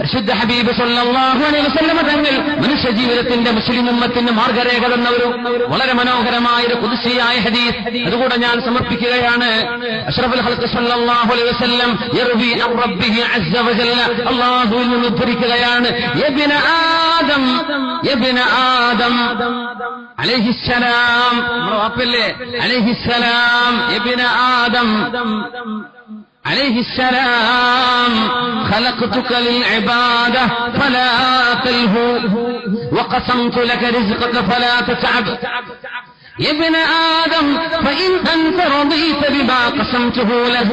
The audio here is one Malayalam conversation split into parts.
പരിശുദ്ധ ഹബീബ് അലൈഹി തങ്ങൾ മനുഷ്യ ജീവിതത്തിന്റെ മുസ്ലിം ഉമ്മത്തിന്റെ മാർഗരേഖ തന്ന ഒരു വളരെ മനോഹരമായ ഒരു കുതിശിയായ ഹദീസ്. അതുകൂടെ ഞാൻ സമർപ്പിക്കുകയാണ്. സല്ലല്ലാഹു അലൈഹി വസല്ലം യർവി റബ്ബിഹി അസ്സ ഉദ്ധരിക്കുകയാണ്. യബ്ന ആദം യബ്ന ആദം അലൈഹിസ്സലാം അലൈഹിസ്സലാം യബ്ന ആദം. عليه السلام خلقتك للعبادة فلا تلهو. وقسمت لك رزقك فلا تتعب. يا ابن آدم فإن أنت رضيت بما قسمته له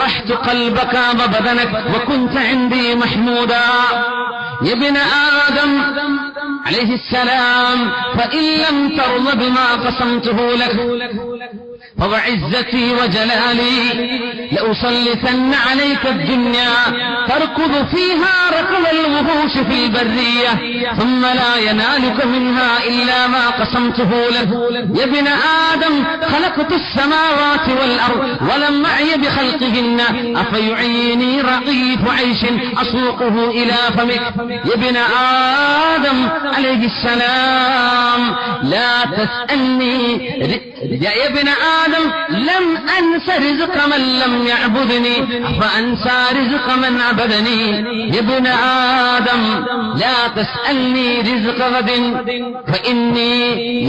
أرحت قلبك وبدنك وكنت عندي محمودا. يا ابن آدم عليه السلام فإن لم ترض بما قسمته لك فوعزتي وجلالي لأسلطن عليك الدنيا تركض فيها ركض الوحوش في البرية ثم لا ينالك منها إلا ما قسمته لك. يا ابن آدم خلقت السماوات والأرض ولم أعي بخلقهن أفيعيني رغيف عيش أسوقه إلى فمك. يا ابن آدم عليه السلام لا تسألني يا ابن آدم لم أنس رزق من لم يعبدني فأنسى رزق من عبدني يا ابن آدم لا تسألني رزق غد فإني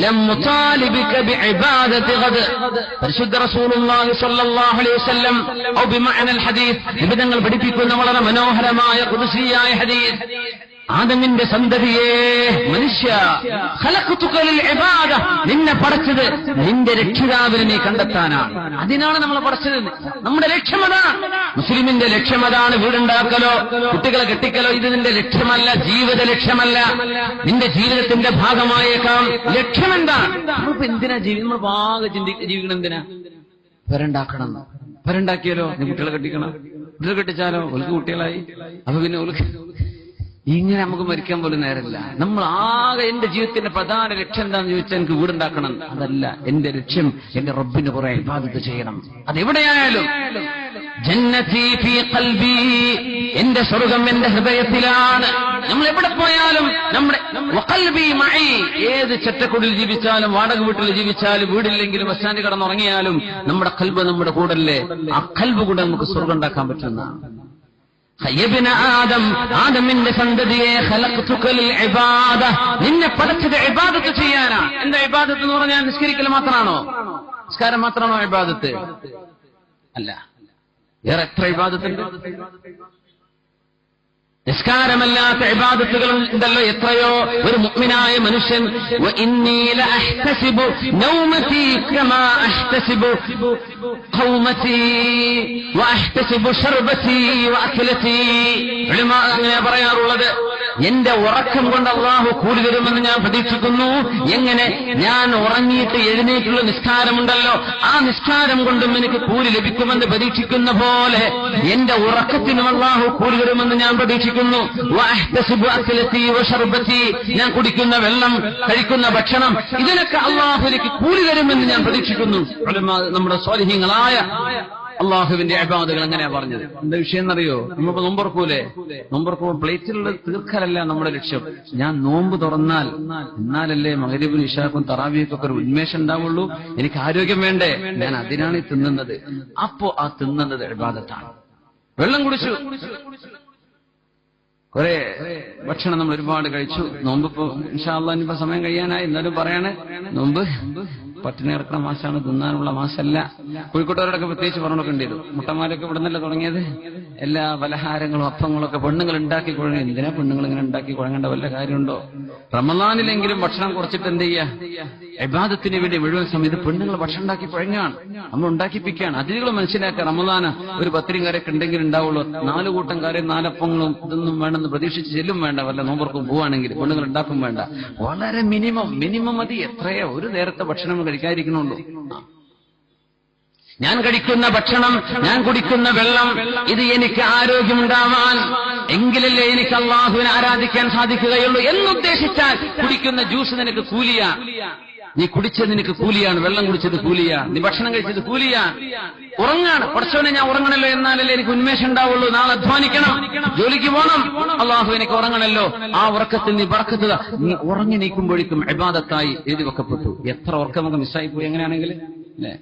لم أطالبك بعبادة غد പരിശുദ്ധ റസൂലുള്ളാഹി സ്വല്ലല്ലാഹു അലൈഹി വസല്ലം ഔ ബിമഅന الحديث നിബിധങ്ങൾ പഠിപ്പിക്കുന്ന വളരെ മനോഹരമായ ഖുദ്സിയായ ഹദീസ് ആദമിന്റെ സന്തതിയെ മനുഷ്യ നിന്നെ പടച്ചത് നിന്റെ രക്ഷിതാവിനെ നീ കണ്ടെത്താനാണ്. അതിനാണ് നമ്മൾ പടച്ചത്. നമ്മുടെ ലക്ഷ്യമതാണ് മുസ്ലിമിന്റെ ലക്ഷ്യമതാണ് വീടുണ്ടാക്കലോ കുട്ടികളെ കെട്ടിക്കലോ ഇത് നിന്റെ ലക്ഷ്യമല്ല ജീവിത ലക്ഷ്യമല്ല. നിന്റെ ജീവിതത്തിന്റെ ഭാഗമായേക്കാം. ലക്ഷ്യമെന്താണ് നമ്മളിപ്പോ എന്തിനാ ജീവി നമ്മൾ ഭാഗ ചിന്തി ജീവിക്കണം എന്തിനാ? പെരണ്ടാക്കണം പെരണ്ടാക്കിയാലോ കുട്ടികളെ കെട്ടിക്കണം. കുട്ടികളെ കെട്ടിച്ചാലോ? ഒലുക്ക് കുട്ടികളായി. അപ്പൊ പിന്നെ ഒലുക്ക് ഇങ്ങനെ നമുക്ക് മരിക്കാൻ പോലും നേരമില്ല. നമ്മൾ ആകെ എന്റെ ജീവിതത്തിന്റെ പ്രധാന ലക്ഷ്യം എന്താണെന്ന് ചോദിച്ചാൽ എനിക്ക് വീടുണ്ടാക്കണം. അതല്ല എന്റെ ലക്ഷ്യം എന്റെ റബ്ബിന് കുറെ ഇബാദത്ത് ചെയ്യണം. അതെവിടെയായാലും എന്റെ സ്വർഗം എന്റെ ഹൃദയത്തിലാണ്. നമ്മൾ എവിടെ പോയാലും നമ്മുടെ ഏത് ചെറ്റക്കുടിൽ ജീവിച്ചാലും വാടക വീട്ടിൽ ജീവിച്ചാലും വീടില്ലെങ്കിലും ബസ് കടന്നുറങ്ങിയാലും നമ്മുടെ കൽബ് നമ്മുടെ കൂടല്ലേ? ആ കൽബ് കൂടെ നമുക്ക് സ്വർഗം ഉണ്ടാക്കാൻ പറ്റുന്നതാണ്. ആദം ആദമിന്റെ സന്തതിയെ ഇബാദ. നിന്നെ പടച്ചത് ഇബാദത്ത് ചെയ്യാനാ. എന്താ ഇബാദത്ത് എന്ന് പറഞ്ഞാൽ നിസ്കരിക്കൽ മാത്രമാണോ? നിസ്കാരം മാത്രമാണോ ഇബാദത്ത്? അല്ല. വേറെ എത്ര ഇബാദത്തുണ്ട്? نسكارم الله تعباد تقلون دل يطريو ورمؤمن آي منشا وإني لأحتسب نومتي كما أحتسب قومتي وأحتسب شربتي وأكلتي علماء أغنى بريار ولده എന്റെ ഉറക്കം കൊണ്ട് അള്ളാഹു കൂടി തരുമെന്ന് ഞാൻ പ്രതീക്ഷിക്കുന്നു. എങ്ങനെ? ഞാൻ ഉറങ്ങിയിട്ട് എഴുന്നേറ്റുള്ള നിസ്കാരമുണ്ടല്ലോ. ആ നിസ്കാരം കൊണ്ടും എനിക്ക് കൂലി ലഭിക്കുമെന്ന് പ്രതീക്ഷിക്കുന്ന പോലെ എന്റെ ഉറക്കത്തിനും അള്ളാഹു കൂലി തരുമെന്ന് ഞാൻ പ്രതീക്ഷിക്കുന്നു. ഞാൻ കുടിക്കുന്ന വെള്ളം കഴിക്കുന്ന ഭക്ഷണം ഇതിനൊക്കെ അള്ളാഹു എനിക്ക് കൂലി തരുമെന്ന് ഞാൻ പ്രതീക്ഷിക്കുന്നു. നമ്മുടെ സ്വാലിഹ്യങ്ങളായ അള്ളാഹുവിന്റെ അബാദുകൾ എങ്ങനെയാ പറഞ്ഞത്. എന്താ വിഷയം എന്നറിയോ? നമ്മളിപ്പോ നോമ്പറക്കൂലേ നോമ്പുറക്കുമ്പോൾ പ്ലേറ്റിലുള്ള തീർക്കലല്ല നമ്മുടെ ലക്ഷ്യം. ഞാൻ നോമ്പ് തുറന്നാൽ എന്നാലല്ലേ മകരിബിന് ഇഷാക്കും തറാവിയൊക്കെ ഒരു ഉന്മേഷം ഉണ്ടാവുള്ളൂ. എനിക്ക് ആരോഗ്യം വേണ്ടേ? ഞാൻ അതിനാണ് ഈ തിന്നുന്നത്. അപ്പോ ആ തിന്നുന്നത് അബാദത്താണ്. വെള്ളം കുടിച്ചു. കുറെ ഭക്ഷണം നമ്മൾ ഒരുപാട് കഴിച്ചു. നോമ്പ് ഇപ്പൊ ഇൻഷാല്ല ഇനിയിപ്പോ സമയം കഴിയാനായി. എന്നാലും പറയാണ് നോമ്പ് പട്ടിണി കിടക്കുന്ന മാസമാണ് തിന്നാനുള്ള മാസമല്ല കോഴിക്കോട്ടുകാരോടൊക്കെ പ്രത്യേകിച്ച് പറഞ്ഞൊക്കെ ഇത്. മുട്ടന്മാരൊക്കെ ഇവിടെ നിന്നല്ലേ തുടങ്ങിയത്? എല്ലാ പലഹാരങ്ങളും അപ്പങ്ങളും ഒക്കെ പെണ്ണുങ്ങൾ ഉണ്ടാക്കി കുഴങ്ങി. എന്തിനാ പെണ്ണുങ്ങൾ ഇങ്ങനെ ഉണ്ടാക്കി കുഴങ്ങേണ്ട വല്ല കാര്യമുണ്ടോ? റമദാനിലെങ്കിലും ഭക്ഷണം കുറച്ചിട്ട് എന്ത് ചെയ്യാ? അബാദത്തിന് വേണ്ടി മുഴുവൻ സമയത്ത് പെണ്ണുങ്ങൾ ഭക്ഷണം ഉണ്ടാക്കി കുഴങ്ങാണ്. നമ്മൾ ഉണ്ടാക്കിപ്പിക്കുകയാണ്. അതിഥികൾ മനസ്സിലാക്കുക. റമദാന ഒരു പത്തിരിയും കാര്യമൊക്കെ ഉണ്ടെങ്കിൽ ഉണ്ടാവുള്ളൂ. നാല് കൂട്ടം കാര്യം നാലപ്പങ്ങളും ഇതൊന്നും വേണമെന്ന് പ്രതീക്ഷിച്ച് ചെല്ലും വേണ്ട. വല്ല നോമ്പർക്കും പോവാണെങ്കിൽ പെണ്ണുങ്ങൾ ഉണ്ടാക്കും വേണ്ട. വളരെ മിനിമം മിനിമം മതി. എത്രയോ ഒരു നേരത്തെ ഭക്ഷണം കഴിക്കാതിരിക്കണുള്ളൂ ഞാൻ കഴിക്കുന്ന ഭക്ഷണം ഞാൻ കുടിക്കുന്ന വെള്ളം ഇത് എനിക്ക് ആരോഗ്യമുണ്ടാവാൻ എങ്കിലല്ലേ എനിക്ക് അള്ളാഹുവിനെ ആരാധിക്കാൻ സാധിക്കുകയുള്ളൂ എന്നുദ്ദേശിച്ചാൽ കുടിക്കുന്ന ജ്യൂസ് നിനക്ക് കൂലിയ. നീ കുടിച്ചത് നിനക്ക് കൂലിയാണ് വെള്ളം കുടിച്ചത് കൂലിയാ. നീ ഭക്ഷണം കഴിച്ചത് കൂലിയാ. ഉറങ്ങാണ്. കുറച്ചവനെ ഞാൻ ഉറങ്ങണല്ലോ എന്നാലല്ലേ എനിക്ക് ഉന്മേഷം ഉണ്ടാവുള്ളൂ. നാളെ അധ്വാനിക്കണം. ജോലിക്ക് പോകണം അള്ളാഹു എനിക്ക് ഉറങ്ങണല്ലോ. ആ ഉറക്കത്തിൽ നീ പറക്കത്തുക നീ ഉറങ്ങി നീക്കുമ്പോഴേക്കും അബാദത്തായി എഴുതി വെക്കപ്പെട്ടു. എത്ര ഉറക്കം നമുക്ക് മിസ്സായി പോയി എങ്ങനെയാണെങ്കിൽ അല്ലേ?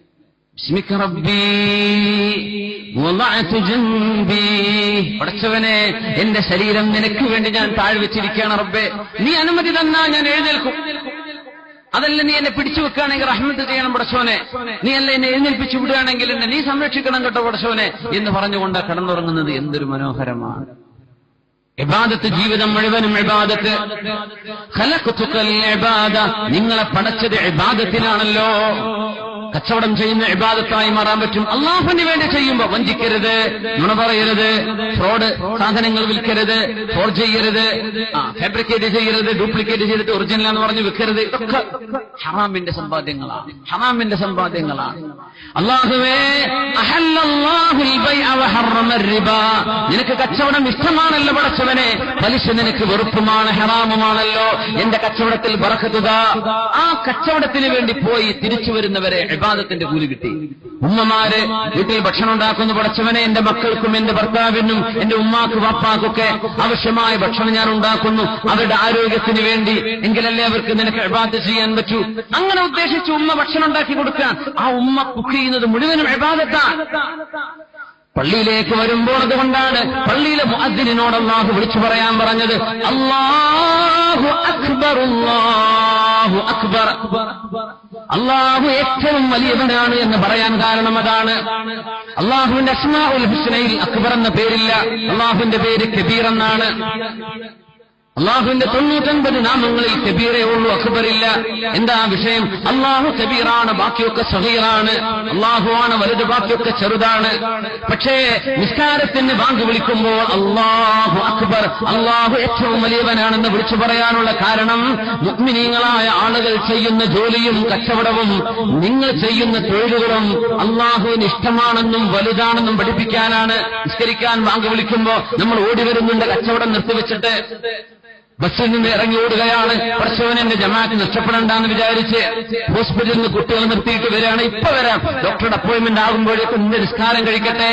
ബിസ്മിക റബ്ബി പടച്ചവനെ എന്റെ ശരീരം നിനക്ക് വേണ്ടി ഞാൻ താഴ്വെച്ചിരിക്കുകയാണ് റബ്ബേ. നീ അനുമതി തന്നാ ഞാൻ എഴുന്നേൽക്കും. അതല്ല നീ എന്നെ പിടിച്ചു വെക്കുകയാണെങ്കിൽ റഹ്മത്ത് ചെയ്യണം പടച്ചോനെ. നീ അല്ല എന്നെ എഴുന്നേൽപ്പിച്ചു വിടുകയാണെങ്കിൽ എന്നെ നീ സംരക്ഷിക്കണം കേട്ടോ പടച്ചോനെ എന്ന് പറഞ്ഞുകൊണ്ട് കടന്നുറങ്ങുന്നത് എന്തൊരു മനോഹരമാണ്. ഇബാദത്ത് ജീവിതം മുഴുവനും ഇബാദത്ത്. നിങ്ങളെ പടച്ചത് ഇബാദത്തിനാണല്ലോ കച്ചവടം ചെയ്യുന്ന ഇബാദത്തായി മാറാൻ പറ്റും. അള്ളാഹുവിന് വേണ്ടി ചെയ്യുമ്പോ വഞ്ചിക്കരുത് നുണ പറയരുത് ഫ്രോഡ് സാധനങ്ങൾ വിൽക്കരുത് ഫോർ ചെയ്യരുത് ഫാബ്രിക്കേറ്റ് ചെയ്യരുത് ഡ്യൂപ്ലിക്കേറ്റ് ചെയ്തിട്ട് ഒറിജിനൽ എന്ന് പറഞ്ഞ് വിൽക്കരുത്. ഇതൊക്കെ ഹറാമിന്റെ സമ്പാദ്യങ്ങളാണ്. ഹറാമിന്റെ സമ്പാദ്യങ്ങളാണ്. അള്ളാഹുവേ നിനക്ക് കച്ചവടം ഇഷ്ടമാണല്ലോ പടച്ചവനെ. പലിശ നിനക്ക് വെറുപ്പുമാണ് ഹറാമുമാണല്ലോ. എന്റെ കച്ചവടത്തിൽ ബറക്കത്തുക ആ കച്ചവടത്തിന് വേണ്ടി പോയി തിരിച്ചു വരുന്നവരെ ഇബാദത്തിന്റെ കൂലി കിട്ടി. ഉമ്മമാര് വീട്ടിൽ ഭക്ഷണം ഉണ്ടാക്കുന്നു പടച്ചവനെ എന്റെ മക്കൾക്കും എന്റെ ഭർത്താവിനും എന്റെ ഉമ്മാക്ക് വാപ്പാക്കൊക്കെ ആവശ്യമായ ഭക്ഷണം ഞാൻ ഉണ്ടാക്കുന്നു. അവരുടെ ആരോഗ്യത്തിന് വേണ്ടി എങ്കിലല്ലേ അവർക്ക് നിനക്ക് ഇബാദത്ത് ചെയ്യാൻ പറ്റൂ. അങ്ങനെ ഉദ്ദേശിച്ച് ഉമ്മ ഭക്ഷണം ഉണ്ടാക്കി കൊടുക്കാൻ ആ ഉമ്മ കുക്ക് ചെയ്യുന്നത് മുഴുവനും ഇബാദത്താണ് പള്ളിയിലേക്ക് വരുമ്പോൾ അതുകൊണ്ടാണ് പള്ളിയിലെ മുഅദ്ദിനോട് അള്ളാഹു വിളിച്ചു പറയാൻ പറഞ്ഞത്. അള്ളാഹു അക്ബർ അള്ളാഹു അക്ബർ. അള്ളാഹു ഏറ്റവും വലിയവനാണ് എന്ന് പറയാൻ കാരണം അതാണ്. അള്ളാഹുവിന്റെ അസ്മാ ഉൽ ഹുസ്നയിൽ അക്ബർ എന്ന പേരില്ല. അള്ളാഹുവിന്റെ പേര് കബീർ എന്നാണ്. അള്ളാഹുവിന്റെ തൊണ്ണൂറ്റൊൻപത് നാമങ്ങളിൽ കബീറേ ഉള്ളൂ അക്ബറില്ല. എന്താ വിഷയം? അള്ളാഹു കബീറാണ് ബാക്കിയൊക്കെ സഹീറാണ്. അള്ളാഹുവാണ് വലുത് ബാക്കിയൊക്കെ ചെറുതാണ്. പക്ഷേ നിസ്കാരത്തിന് ബാങ്ക് വിളിക്കുമ്പോൾ അള്ളാഹു അക്ബർ അള്ളാഹു ഏറ്റവും വലിയവനാണെന്ന് വിളിച്ചു പറയാനുള്ള കാരണം മുഗ്മിനീങ്ങളായ ആളുകൾ ചെയ്യുന്ന ജോലിയും കച്ചവടവും നിങ്ങൾ ചെയ്യുന്ന തൊഴിലുകളും അള്ളാഹുവിന് ഇഷ്ടമാണെന്നും വലുതാണെന്നും പഠിപ്പിക്കാനാണ്. നിസ്കരിക്കാൻ ബാങ്ക് വിളിക്കുമ്പോൾ നമ്മൾ ഓടി വരുന്നുണ്ട് കച്ചവടം നിർത്തിവെച്ചിട്ട്. ബസ്സിൽ നിന്ന് ഇറങ്ങി ഓടുകയാണ്. പ്രസവൻ എന്റെ ജമാഅത്ത് നഷ്ടപ്പെടണ്ടെന്ന് വിചാരിച്ച് ഹോസ്പിറ്റലിൽ നിന്ന് കുട്ടികൾ നിർത്തിയിട്ട് വരികയാണ്. ഇപ്പൊ വരാം. ഡോക്ടറുടെ അപ്പോയിന്റ്മെന്റ് ആകുമ്പോഴേക്കും നിന്റെ നിസ്കാരം കഴിക്കട്ടെ.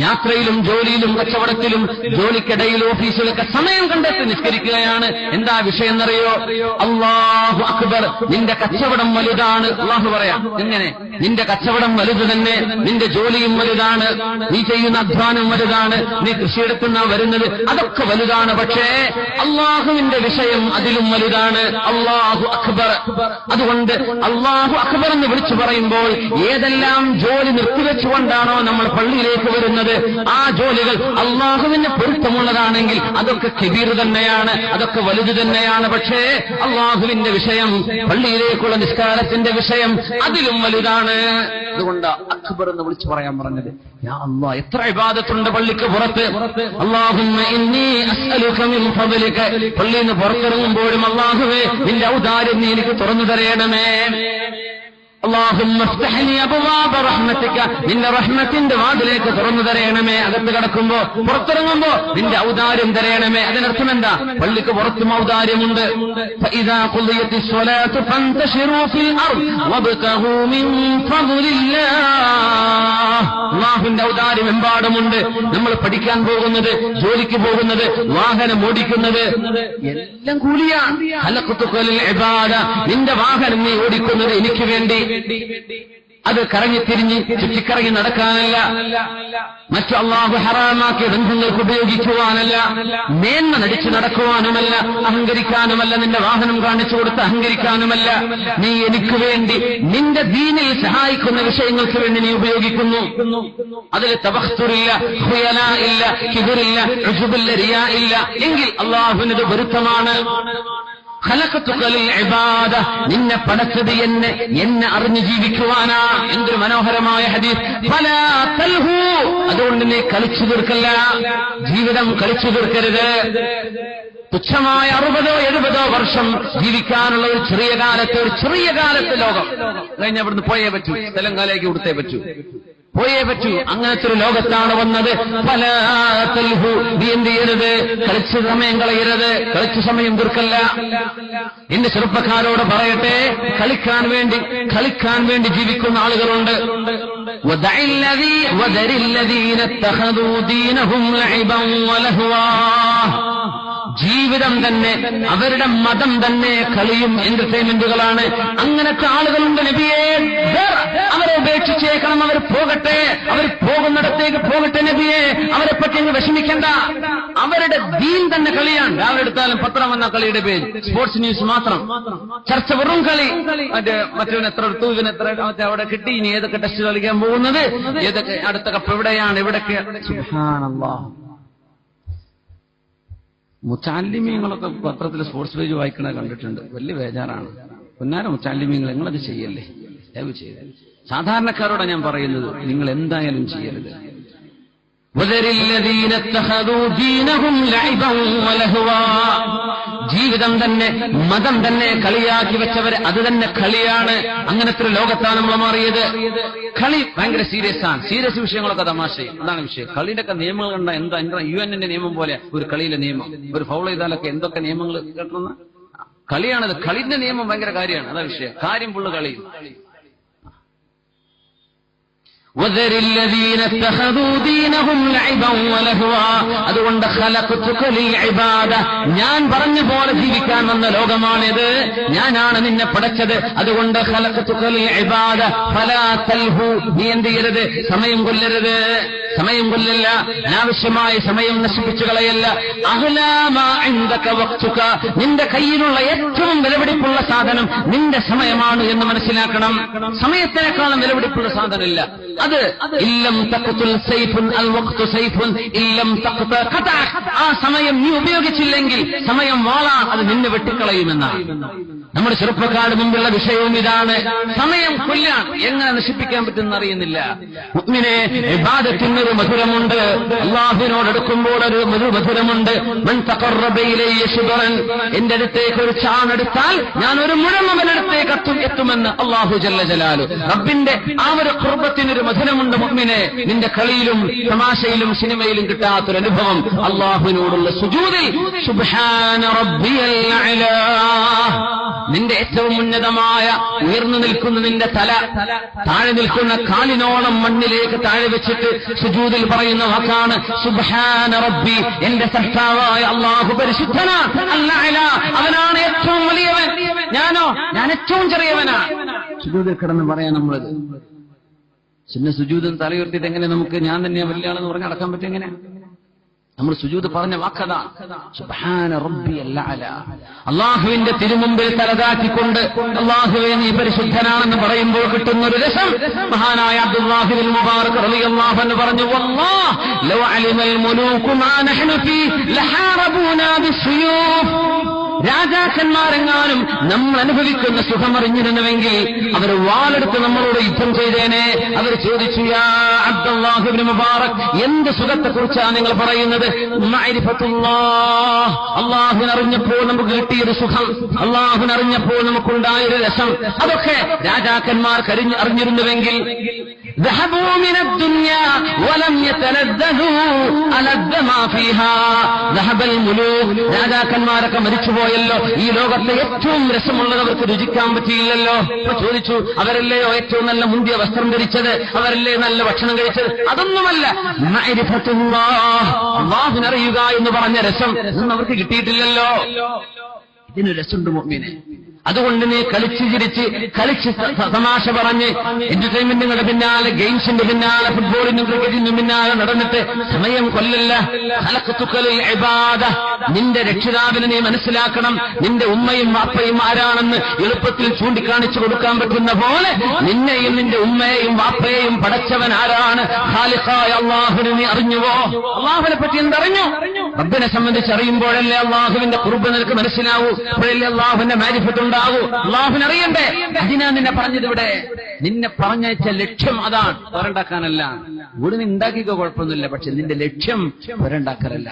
യാത്രയിലും ജോലിയിലും കച്ചവടത്തിലും ജോലിക്കിടയിൽ ഓഫീസിലൊക്കെ സമയം കണ്ടെത്തി നിഷ്കരിക്കുകയാണ് എന്താ വിഷയം എന്നറിയോ അള്ളാഹു അക്ബർ നിന്റെ കച്ചവടം വലുതാണ്. അള്ളാഹു പറയാം എങ്ങനെ നിന്റെ കച്ചവടം വലുത് തന്നെ നിന്റെ ജോലിയും വലുതാണ് നീ ചെയ്യുന്ന അധ്വാനം വലുതാണ് നീ കൃഷിയിടത്തുനിന്നാ വരുന്നത് അതൊക്കെ വലുതാണ്. പക്ഷേ അള്ളാഹുവിന്റെ വിഷയം അതിലും വലുതാണ്. അള്ളാഹു അക്ബർ. അതുകൊണ്ട് അള്ളാഹു അക്ബർ എന്ന് വിളിച്ചു പറയുമ്പോൾ ഏതെല്ലാം ജോലി നിർത്തിവെച്ചുകൊണ്ടാണോ നമ്മൾ പള്ളിയിലേക്ക് വരുന്നത്? ആ ജോലികൾ അള്ളാഹുവിന് പൊരുത്തമുള്ളതാണെങ്കിൽ അതൊക്കെ കബീർ തന്നെയാണ് അതൊക്കെ വലുത് തന്നെയാണ്. പക്ഷേ അള്ളാഹുവിന്റെ വിഷയം പള്ളിയിലേക്കുള്ള നിസ്കാരത്തിന്റെ വിഷയം അതിലും വലുതാണ്. അതുകൊണ്ട് അക്ബർ എന്ന് വിളിച്ചു പറയാൻ പറഞ്ഞത് എത്ര ഇബാദത്തുണ്ട് പള്ളിക്ക് പുറത്ത്? അള്ളാഹുമ്മ പള്ളിയിൽ നിന്ന് പുറത്തിറങ്ങുമ്പോഴും അള്ളാഹുവേ നിന്റെ ഔദാര്യം നീ എനിക്ക് തുറന്നു തരയണമേ നിന്റെ റഹ്മത്തിന്റെ വാതിലേക്ക് തുറന്നു തരയണമേ. അകത്ത് കിടക്കുമ്പോ പുറത്തിറങ്ങുമ്പോ നിന്റെ ഔദാര്യം തരയണമേ. അതിനർത്ഥം എന്താ പള്ളിക്ക് പുറത്തും ഔദാര്യമുണ്ട്. അള്ളാഹുവിന്റെ ഔദാര്യം എമ്പാടുമുണ്ട് നമ്മൾ പഠിക്കാൻ പോകുന്നത് ജോലിക്ക് പോകുന്നത് വാഹനം ഓടിക്കുന്നത്. എല്ലാം കൂലിയാണ് നിന്റെ വാഹനം നീ ഓടിക്കുന്നത് എനിക്ക് വേണ്ടി. അത് കറങ്ങി തിരിഞ്ഞ് ചുറ്റിക്കറങ്ങി നടക്കാനല്ല. മറ്റു അള്ളാഹു ഹറാമാക്കിയ ബന്ധങ്ങൾക്ക് ഉപയോഗിക്കുവാനല്ല. മേന്മ നടിച്ചു നടക്കുവാനുമല്ല. അഹങ്കരിക്കാനുമല്ല. നിന്റെ വാഹനം കാണിച്ചു കൊടുത്ത് അഹങ്കരിക്കാനുമല്ല. നീ എനിക്ക് വേണ്ടി നിന്റെ ദീനിൽ സഹായിക്കുന്ന വിഷയങ്ങൾക്ക് വേണ്ടി നീ ഉപയോഗിക്കുന്നു. അതിൽ തബഹ്തുറില്ല ഹുയല ഇല്ല കിബിറില്ല റിയ ഇല്ല. എങ്കിൽ അള്ളാഹുവിനത് ഇബാദ നിന്നെ പടച്ചത് എന്നെ എന്നെ അറിഞ്ഞു ജീവിക്കുവാനാ എന്തൊരു മനോഹരമായ ഹദീസ്. ഫലാ തൽഹു അതുകൊണ്ട് നീ കളിച്ചു തീർക്കല്ല. ജീവിതം കളിച്ചു തീർക്കരുത്. തുച്ഛമായ അറുപതോ എഴുപതോ വർഷം ജീവിക്കാനുള്ള ഒരു ചെറിയ കാലത്ത് ഒരു ചെറിയ കാലത്ത് ലോകം. കഴിഞ്ഞ അവിടുന്ന് പോയേ പറ്റൂ തെലങ്കാലേക്ക് കൊടുത്തേ പറ്റൂ. പോയേ പറ്റൂ അങ്ങനത്തെ ഒരു ലോകത്താണ് വന്നത് പല തൽഹു നീ എന്ത് ചെയ്യരുത് കളിച്ച് സമയം കളയരുത് കളിച്ച് സമയം തീർക്കല്ല എന്റെ ചെറുപ്പക്കാരോട് പറയട്ടെ കളിക്കാൻ വേണ്ടി കളിക്കാൻ വേണ്ടി ജീവിക്കുന്ന ആളുകളുണ്ട് وَدَعِ الَّذِي- وَذَرِ الَّذِينَ اتَّخَذُوا دِينَهُمْ لَعِبًا وَلَهْوًا ജീവിതം തന്നെ അവരുടെ മതം തന്നെ കളിയും എന്റർടൈൻമെന്റുകളാണ് അങ്ങനത്തെ ആളുകളുണ്ട് നബിയെ അവരെ ഉപേക്ഷിച്ചേക്കണം അവർ പോകട്ടെ അവർ പോകുന്നിടത്തേക്ക് പോകട്ടെ നബിയെ അവരെ പറ്റി അങ്ങ് വിഷമിക്കണ്ട. അവരുടെ ദീൻ തന്നെ കളിയാണ്. രാവിലെ എടുത്താലും പത്രം വന്ന കളിയുടെ പേര്. സ്പോർട്സ് ന്യൂസ് മാത്രം. ചർച്ച വെറും കളി. മറ്റേ മറ്റവൻ എത്ര എടുത്തു ഇവൻ എത്ര മറ്റേ അവിടെ കിട്ടി ഇനി ഏതൊക്കെ ടെസ്റ്റ് കളിക്കാൻ പോകുന്നത്? ഏതൊക്കെ അടുത്ത കപ്പ് എവിടെയാണ് സുബ്ഹാനല്ലാഹ്. മുച്ചാലിമീങ്ങളൊക്കെ പത്രത്തിൽ സ്പോർട്സ് പേജ് വായിക്കണ കണ്ടിട്ടുണ്ട് വലിയ ബേജാറാണ് പൊന്നാര മുച്ചാലിമീങ്ങൾ നിങ്ങളത് ചെയ്യല്ലേ ദയവ് ചെയ്ത് സാധാരണക്കാരോടാ ഞാൻ പറയുന്നത് നിങ്ങൾ എന്തായാലും ചെയ്യരുത് وذر الذين اتخذوا دينهم لعبا ولهوا ജീവിതം തന്നെ മതം തന്നെ കളിയാക്കി വെച്ചവർ അത് തന്നെ കളിയാണ്. അങ്ങനത്തെ ഒരു ലോകത്താണ് നമ്മൾ മാറിയത്. കളി ഭയങ്കര സീരിയസ് ആണ്. സീരിയസ് വിഷയങ്ങളൊക്കെ തമാശയും. അതാണ് വിഷയം. കളിയുടെ ഒക്കെ നിയമങ്ങൾ കണ്ട എന്താ എന്താ യു എന്നിന്റെ നിയമം പോലെ ഒരു കളിയിലെ നിയമം. ഒരു ഫൗൾ ചെയ്താലൊക്കെ എന്തൊക്കെ നിയമങ്ങൾ കേട്ടണമെന്ന്? കളിയാണത്. കളിന്റെ നിയമം ഭയങ്കര കാര്യമാണ്. അതാ വിഷയം. കാര്യം ഫുള്ള് കളി وذر الذين اتخذوا دينهم لعبا ولهوا അതുകൊണ്ട് خلقتك للعبادة ഞാൻ പറഞ്ഞ പോലെ ജീവിക്കാൻ വന്ന ലോകമാണിത് ഞാനാണ് നിന്നെ പടച്ചത് അതുകൊണ്ട് خلقتك للعبادة فلا تلهوا നീ എന്ത് ചെയ്യരുത് സമയം കൊല്ലരുത് സമയം കൊല്ലല്ല. അനാവശ്യമായ സമയം നശിപ്പിച്ചു കളയല്ല. അഹ്ലാമ ഇൻദക വഖ്തുക. നിന്റെ കയ്യിലുള്ള ഏറ്റവും വിലപിടിപ്പുള്ള സാധനം നിന്റെ സമയമാണ് എന്ന് മനസ്സിലാക്കണം. സമയത്തിനേക്കാളും വിലപിടിപ്പുള്ള സാധനമില്ല. അത് ഇല്ലം തക്കുത്തുൽ സൈഫുൻ അൽ വഖ്തു സൈഫുൻ ഇല്ലം തഖ്ത. ഖത. ആ സമയം നീ ഉപയോഗിച്ചില്ലെങ്കിൽ സമയം വാളാ. അത് നിന്നെ വെട്ടിക്കളയുമെന്നാണ്. നമ്മുടെ ചെറുപ്പക്കാരുടെ മുമ്പുള്ള വിഷയവും ഇതാണ്. സമയം കൊല്ലാണ് എങ്ങനെ നശിപ്പിക്കാൻ പറ്റുമെന്ന് അറിയുന്നില്ല. മുഅ്മിനെ ഇബാദത്തിനൊരു മധുരമുണ്ട്. അള്ളാഹുവിനോട് അടുക്കുമ്പോൾ ഒരു മധു മധുരമുണ്ട്. എന്റെ അടുത്തേക്ക് ഒരു ചാണെടുത്താൽ ഞാൻ ഒരു മുഴം അവനടുത്തേക്ക് എത്തും എത്തുമെന്ന് അള്ളാഹു ജല്ല ജലാലു. റബ്ബിന്റെ ആ ഒരു കുർബത്തിനൊരു മധുരമുണ്ട് മുഗ്മിനെ. നിന്റെ കളിയിലും തമാശയിലും സിനിമയിലും കിട്ടാത്തൊരു അനുഭവം അള്ളാഹുവിനോടുള്ള സുജൂദിൽ സുബ്ഹാന റബ്ബിയൽ അലാ നിന്റെ ഏറ്റവും ഉന്നതമായ ഉയർന്നു നിൽക്കുന്ന നിന്റെ തല താഴെ നിൽക്കുന്ന കാലിനോളം മണ്ണിലേക്ക് താഴെ വെച്ചിട്ട് സുജൂതിൽ പറയുന്ന വാക്കാണ് സുബാന റബ്ബി. എന്റെ സൃഷ്ടാവായ അള്ളാഹു പരിശുദ്ധനാ അല്ല അവനാണ് ഏറ്റവും വലിയവൻ. ഞാനോ? ഞാൻ ഏറ്റവും ചെറിയവനാ. സുജൂതിൽ കിടന്ന് പറയാൻ നമ്മളത്. ചിന്ന സുജൂതം തലയുർത്തിയിട്ട് എങ്ങനെ നമുക്ക് ഞാൻ തന്നെ വലിയ ആളെന്ന് പറഞ്ഞ് നടക്കാൻ പറ്റും എങ്ങനെ നമ്മൾ സുജൂദ് പറഞ്ഞ വാക്കതാ. സുബ്ഹാന റബ്ബിയൽ അഅല അള്ളാഹുവിന്റെ തിരുമുമ്പിൽ തലതാക്കിക്കൊണ്ട് അള്ളാഹുവെ നീ പരിശുദ്ധനാണെന്ന് പറയുമ്പോൾ കിട്ടുന്ന ഒരു രസം. മഹാനായ അബ്ദുല്ലാഹിബിൻ മുബാറക് റളിയല്ലാഹു അൻഹു പറഞ്ഞു വല്ലാഹ് ലൗ അലിമൽ മുലൂകു മാ നഹ്നു ഫീ ലഹാറബൂനാ ബിസ്സുയൂഫ്. രാജാക്കന്മാരെങ്ങാനും നമ്മൾ അനുഭവിക്കുന്ന സുഖമറിഞ്ഞിരുന്നുവെങ്കിൽ അവർ വാളെടുത്ത് നമ്മളോട് യുദ്ധം ചെയ്തേനെ. അവർ ചോദിച്ചു മുബാറക് എന്ത് സുഖത്തെക്കുറിച്ചാണ് നിങ്ങൾ പറയുന്നത്? അള്ളാഹുനറിഞ്ഞപ്പോൾ നമുക്ക് കിട്ടിയൊരു സുഖം. അള്ളാഹുനറിഞ്ഞപ്പോൾ നമുക്കുണ്ടായൊരു രസം. അതൊക്കെ രാജാക്കന്മാർ കരിഞ്ഞ് അറിഞ്ഞിരുന്നുവെങ്കിൽ ذهبوا من الدنيا ولم يتلذذوا ألذ ما فيها ذهب الملوك രാജാക്കന്മാരൊക്കെ മരിച്ചുപോയല്ലോ ഈ ലോകത്തെ ഏറ്റവും രസമുള്ളത് അവർക്ക് രുചിക്കാൻ പറ്റിയില്ലല്ലോ ഇപ്പൊ ചോദിച്ചു അവരല്ലയോ ഏറ്റവും നല്ല മുന്തിയ വസ്ത്രം ധരിച്ചത് അവരല്ലേ നല്ല ഭക്ഷണം കഴിച്ചത് അതൊന്നുമല്ല മഅരിഫത്തുല്ലാഹ്. അള്ളാഹുവിനറിയുക എന്ന് പറഞ്ഞ രസം ഇതൊന്നും അവർക്ക് കിട്ടിയിട്ടില്ലല്ലോ ഇതിന് രസമുണ്ട് മുഅ്മിനെ അതുകൊണ്ട് നീ കളിച്ചു ചിരിച്ച് കളിച്ച് തമാശ പറഞ്ഞ് എന്റർടൈൻമെന്റുകളുടെ പിന്നാലെ ഗെയിംസിന്റെ പിന്നാലെ ഫുട്ബോളിനും ക്രിക്കറ്റിനും പിന്നാലെ നടന്നിട്ട് സമയം കൊല്ലല്ല. ഖലഖ്തുക്കലിൽ ഇബാദ. നിന്റെ രക്ഷിതാവിനെ നീ മനസ്സിലാക്കണം. നിന്റെ ഉമ്മയും വാപ്പയും ആരാണെന്ന് എളുപ്പത്തിൽ ചൂണ്ടിക്കാണിച്ചു കൊടുക്കാൻ പറ്റുന്ന പോലെ നിന്നെയും നിന്റെ ഉമ്മയെയും വാപ്പയെയും പടച്ചവൻ ആരാണ്? ഖാലിഖായ നീ അറിഞ്ഞുവോ? അള്ളാഹുവിനെ പറ്റി എന്തറിഞ്ഞു? റബ്ബിനെ സംബന്ധിച്ച് അറിയുമ്പോഴല്ലേ അള്ളാഹുവിന്റെ കുറുബ് നിനക്ക് മനസ്സിലാവൂ. അപ്പോഴല്ലേ അള്ളാഹുവിന്റെ മാരിഫത്ത് ഉണ്ടാകൂ. അള്ളാഹുനറിയണ്ടേ അതിനാ നിന്നെ പറഞ്ഞത് ഇവിടെ. നിന്നെ പറഞ്ഞയച്ച ലക്ഷ്യം അതാണ്. പുരണ്ടാക്കാനല്ല ഇവിടെ നീ ഉണ്ടാക്കിക്കോ കുഴപ്പമൊന്നുമില്ല പക്ഷെ നിന്റെ ലക്ഷ്യം പേരുണ്ടാക്കലല്ല